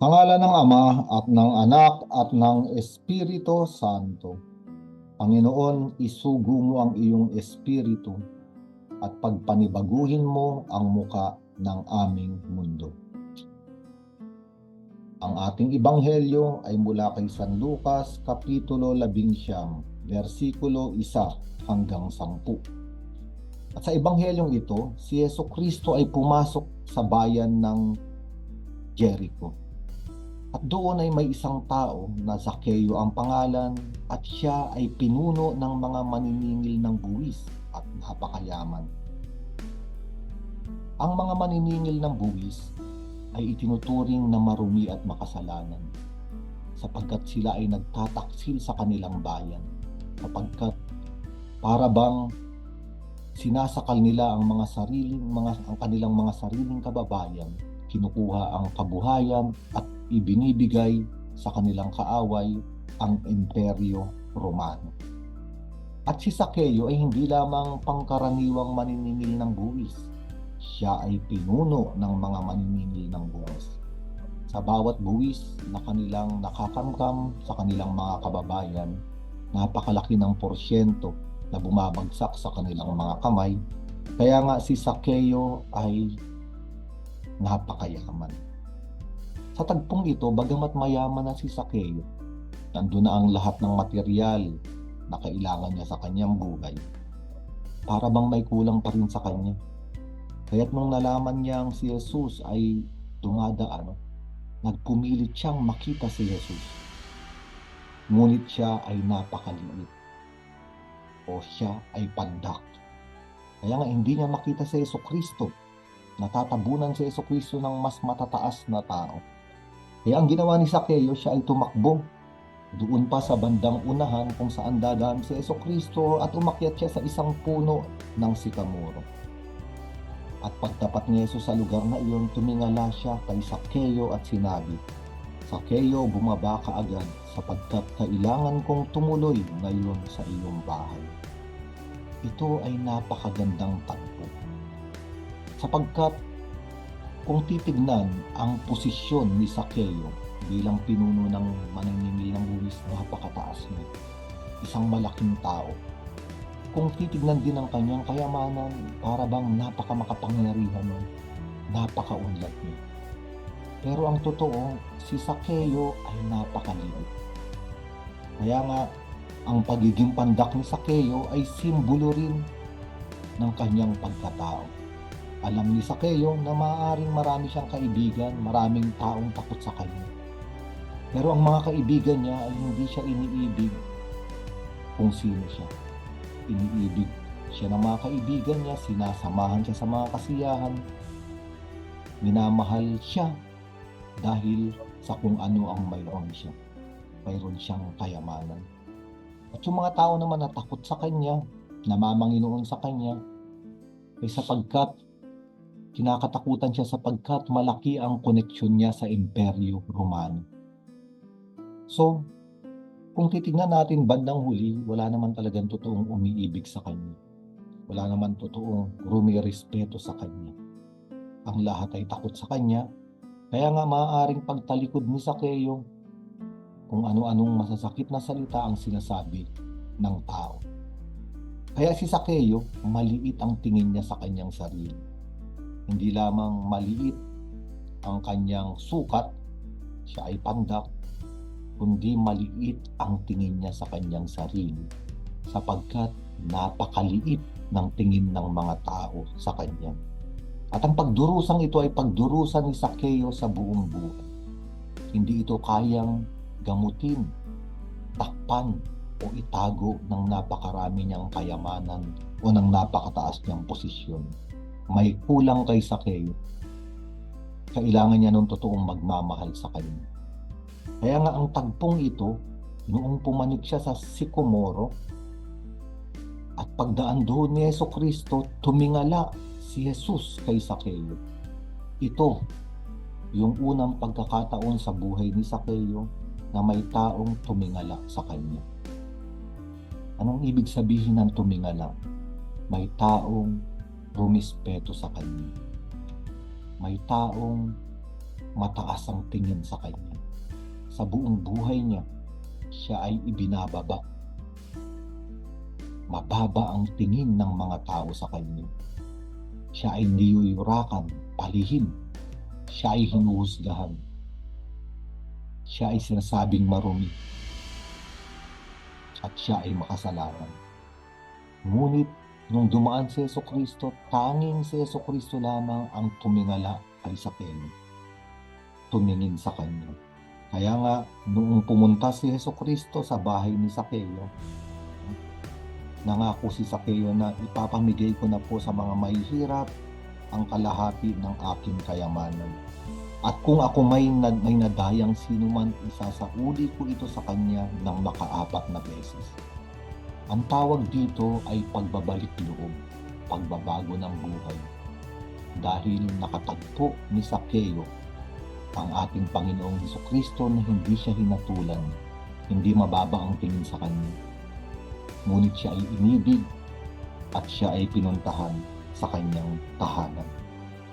Sa ngala ng Ama at ng Anak at ng Espiritu Santo. Panginoon, isugo mo ang iyong Espiritu at pagpanibaguhin mo ang muka ng aming mundo. Ang ating ibanghelyo ay mula kay San Lucas, Kapitulo 11, versikulo 1 hanggang 10. At sa ebanghelyong ito, si Yeso Kristo ay pumasok sa bayan ng Jericho. At doon ay may isang tao na Zakeo ang pangalan at siya ay pinuno ng mga maniningil ng buwis at napakayaman. Ang mga maniningil ng buwis ay itinuturing na marumi at makasalanan sapagkat sila ay nagtataksil sa kanilang bayan sapagkat para bang sinasakal nila ang mga sariling mga ang kanilang mga sariling kababayan kinukuha ang kabuhayan at ibinibigay sa kanilang kaaway ang Imperyo Romano. At si Sakeo ay hindi lamang pangkaraniwang maniningil ng buwis. Siya ay pinuno ng mga maniningil ng buwis. Sa bawat buwis na kanilang nakakamkam sa kanilang mga kababayan, napakalaki ng porsyento na bumabagsak sa kanilang mga kamay. Kaya nga si Sakeo ay napakayaman. Sa tagpong ito, bagamat mayaman na si Sakeo, nandun na ang lahat ng material na kailangan niya sa kanyang buhay. Para bang may kulang pa rin sa kanya. Kaya't nung nalaman niyang si Jesus ay dumadaan, nagpumilit siyang makita si Jesus. Ngunit siya ay napakaliit. O siya ay pandak. Kaya nga hindi niya makita si Yeso Kristo natatabunan si Yeso Kristo ng mas matataas na tao. Kaya ang ginawa ni Sakeo, siya ay tumakbo doon pa sa bandang unahan kung saan dadaan si Yeso Kristo at umakyat siya sa isang puno ng sikamoro. At pagtapat ni Jesus sa lugar na iyon, tumingala siya kay Sakeo at sinabi, Sakeo, bumaba ka agad sapagkat kailangan kong tumuloy ngayon sa iyong bahay. Ito ay napakagandang tagpo sapagkat kung titignan ang posisyon ni Sakeo bilang pinuno ng mananingil ng buwis, napakataas niya. Isang malaking tao. Kung titignan din ang kanyang kayamanan, para bang napakamakapangyarihan niya, napakaunlad niya. Pero ang totoo, si Sakeo ay napakaliit. Kaya nga, ang pagiging pandak ni Sakeo ay simbolo rin ng kanyang pagkatao alam ni Sakeo na maaaring marami siyang kaibigan, maraming taong takot sa kanya. Pero ang mga kaibigan niya ay hindi siya iniibig kung sino siya. Iniibig siya ng mga kaibigan niya, sinasamahan siya sa mga kasiyahan, minamahal siya dahil sa kung ano ang mayroon siya. Mayroon siyang kayamanan. At yung mga tao naman na takot sa kanya, namamanginoon sa kanya, ay sapagkat kinakatakutan siya sapagkat malaki ang koneksyon niya sa Imperyo Romano. So, kung titignan natin bandang huli, wala naman talagang totoong umiibig sa kanya. Wala naman totoong rumirespeto sa kanya. Ang lahat ay takot sa kanya, kaya nga maaaring pagtalikod ni Sakeo kung ano-anong masasakit na salita ang sinasabi ng tao. Kaya si Sakeo, maliit ang tingin niya sa kanyang sarili hindi lamang maliit ang kanyang sukat, siya ay pandak, kundi maliit ang tingin niya sa kanyang sarili sapagkat napakaliit ng tingin ng mga tao sa kanya. At ang pagdurusang ito ay pagdurusan ni Sakeo sa buong buhay. Hindi ito kayang gamutin, takpan o itago ng napakarami niyang kayamanan o ng napakataas niyang posisyon may kulang kay Sakeo, kailangan niya ng totoong magmamahal sa kanya. Kaya nga ang tagpong ito, noong pumanik siya sa Sikomoro, at pagdaan doon ni Yeso Kristo, tumingala si Jesus kay Sakeo. Ito, yung unang pagkakataon sa buhay ni Sakeo na may taong tumingala sa kanya. Anong ibig sabihin ng tumingala? May taong rumispeto sa kanya. May taong mataas ang tingin sa kanya. Sa buong buhay niya, siya ay ibinababa. Mababa ang tingin ng mga tao sa kanya. Siya ay niyuyurakan, palihim. Siya ay hinuhusgahan. Siya ay sinasabing marumi. At siya ay makasalanan. Ngunit nung dumaan si Yeso Kristo, tanging si Yeso Kristo lamang ang tumingala kay Sakeo. Tumingin sa kanya. Kaya nga, noong pumunta si Yeso Kristo sa bahay ni Sakeo, nangako si Sakeo na ipapamigay ko na po sa mga mahihirap ang kalahati ng aking kayamanan. At kung ako may, nad- may nadayang sino man, isasauli ko ito sa kanya ng makaapat na beses. Ang tawag dito ay pagbabalik loob, pagbabago ng buhay. Dahil nakatagpo ni Sakeo ang ating Panginoong Heso Kristo na hindi siya hinatulan, hindi mababa ang tingin sa kanya. Ngunit siya ay inibig at siya ay pinuntahan sa kanyang tahanan.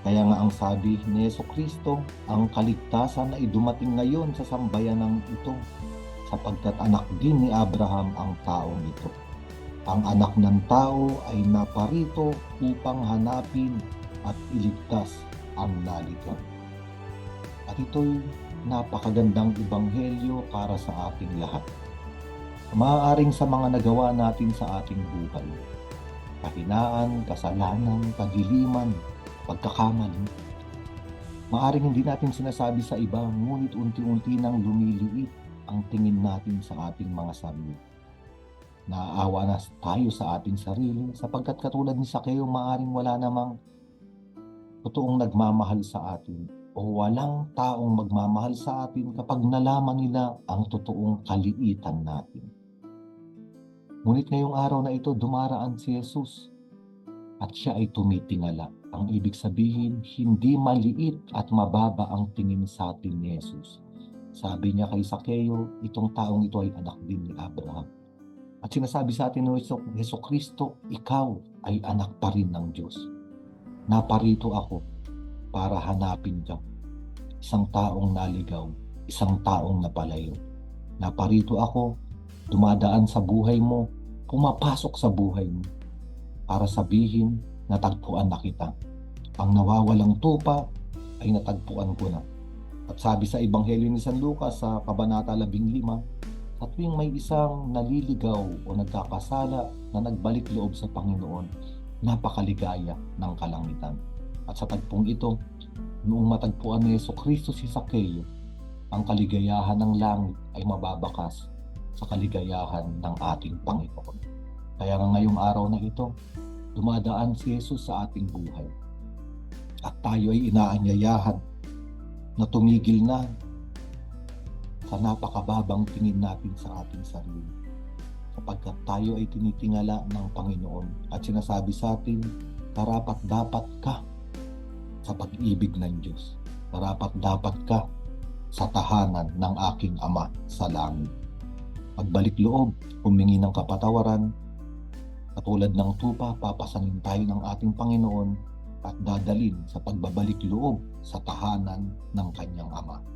Kaya nga ang sabi ni Yeso Kristo, ang kaligtasan ay dumating ngayon sa sambayanang ito sapagkat anak din ni Abraham ang taong ito. Ang anak ng tao ay naparito upang hanapin at iligtas ang naligaw. At ito'y napakagandang ibanghelyo para sa ating lahat. Maaaring sa mga nagawa natin sa ating buhay, kahinaan, kasalanan, kadiliman, pagkakamali, Maaring hindi natin sinasabi sa iba, ngunit unti-unti nang lumiliit ang tingin natin sa ating mga sarili. Naaawa na tayo sa ating sarili sapagkat katulad ni Sakeo, maaring wala namang totoong nagmamahal sa atin o walang taong magmamahal sa atin kapag nalaman nila ang totoong kaliitan natin. Ngunit ngayong araw na ito, dumaraan si Jesus at siya ay tumitingala. Ang ibig sabihin, hindi maliit at mababa ang tingin sa atin ni Jesus. Sabi niya kay Sakeo, itong taong ito ay anak din ni Abraham. At sinasabi sa atin Heso, Heso Kristo, ikaw ay anak pa rin ng Diyos. Naparito ako para hanapin ka. Isang taong naligaw, isang taong napalayo. Naparito ako, dumadaan sa buhay mo, pumapasok sa buhay mo para sabihin natagpuan na kita. Ang nawawalang tupa ay natagpuan ko na. At sabi sa Ebanghelyo ni San Lucas sa Kabanata 15, at tuwing may isang naliligaw o nagkakasala na nagbalik loob sa Panginoon, napakaligaya ng kalangitan. At sa tagpong ito, noong matagpuan ni Yeso Kristo si Sakeo, ang kaligayahan ng langit ay mababakas sa kaligayahan ng ating Panginoon. Kaya nga ngayong araw na ito, dumadaan si Jesus sa ating buhay. At tayo ay inaanyayahan na tumigil na sa napakababang tingin natin sa ating sarili. Sapagkat tayo ay tinitingala ng Panginoon at sinasabi sa atin, karapat dapat ka sa pag-ibig ng Diyos. Karapat dapat ka sa tahanan ng aking Ama sa langit. Pagbalik loob, humingi ng kapatawaran, Katulad ng tupa, papasanin tayo ng ating Panginoon at dadalin sa pagbabalik loob sa tahanan ng kanyang Ama.